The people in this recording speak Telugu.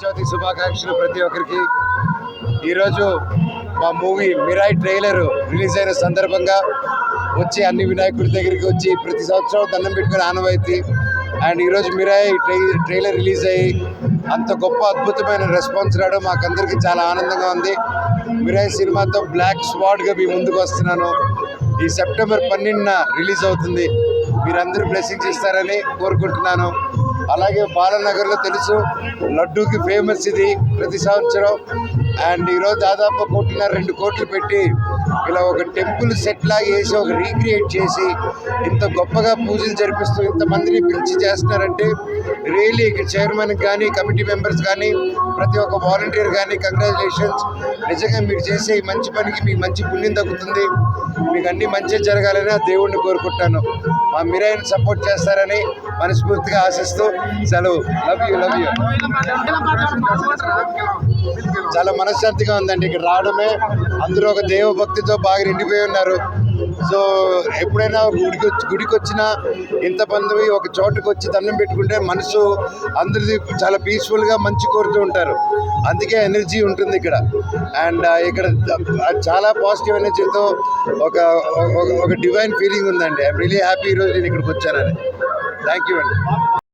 చవితి శుభాకాంక్షలు ప్రతి ఒక్కరికి. ఈరోజు మా మూవీ మిరాయి ట్రైలర్ రిలీజ్ అయిన సందర్భంగా వచ్చి అన్ని వినాయకుడి దగ్గరికి వచ్చి ప్రతి సంవత్సరం దండం పెట్టుకుని ఆనవాయితీ. అండ్ ఈరోజు మిరాయి ట్రై ట్రైలర్ రిలీజ్ అయ్యి అంత గొప్ప అద్భుతమైన రెస్పాన్స్ రావడం మాకందరికీ చాలా ఆనందంగా ఉంది. మిరాయి సినిమాతో బ్లాక్ స్వాడ్గా మీ ముందుకు వస్తున్నాను. ఈ సెప్టెంబర్ పన్నెండున రిలీజ్ అవుతుంది. మీరందరూ బ్లెస్సింగ్స్ ఇస్తారని కోరుకుంటున్నాను. అలాగే బాలనగర్లో తెలుసు లడ్డూకి ఫేమస్ ఇది ప్రతి సంవత్సరం. అండ్ ఈరోజు దాదాపు కోటిన్నర రెండు కోట్లు పెట్టి ఇలా ఒక టెంపుల్ సెట్ లాగా వేసి ఒక రీక్రియేట్ చేసి ఇంత గొప్పగా పూజలు జరిపిస్తూ ఇంతమందిని పిలిచి చేస్తున్నారంటే రియల్లీ ఇక్కడ చైర్మన్ కానీ కమిటీ మెంబర్స్ కానీ ప్రతి ఒక్క వాలంటీర్ కానీ కంగ్రాచులేషన్స్ నిజంగా మీరు చేసే ఈ మంచి పనికి మీకు మంచి పుణ్యం తగ్గుతుంది మీకు అన్ని మంచి జరగాలని దేవుణ్ణి కోరుకుంటాను. మా మీరైన సపోర్ట్ చేస్తారని మనస్ఫూర్తిగా ఆశిస్తూ సెలవు. లవ్ యూ లవ్ యూ చాలా మనశ్శాంతిగా ఉందండి. ఇక్కడ రావడమే. అందరూ ఒక దేవ భక్తితో బాగా నిండిపోయి ఉన్నారు. సో ఎప్పుడైనా ఒక గుడికి వచ్చి గుడికి వచ్చినా ఇంతమంది ఒక చోటుకు వచ్చి దండం పెట్టుకుంటే మనసు అందరిది చాలా పీస్ఫుల్గా మంచి కోరుతూ ఉంటారు. అందుకే ఎనర్జీ ఉంటుంది ఇక్కడ. అండ్ uh, ఇక్కడ చాలా పాజిటివ్ ఎనర్జీతో ఒక ఒక- ఒక డివైన్ ఫీలింగ్ ఉందండి. ఐఎమ్ రియలీ హ్యాపీ ఈరోజు నేను ఇక్కడికి వచ్చానని. థ్యాంక్ యూ అండి.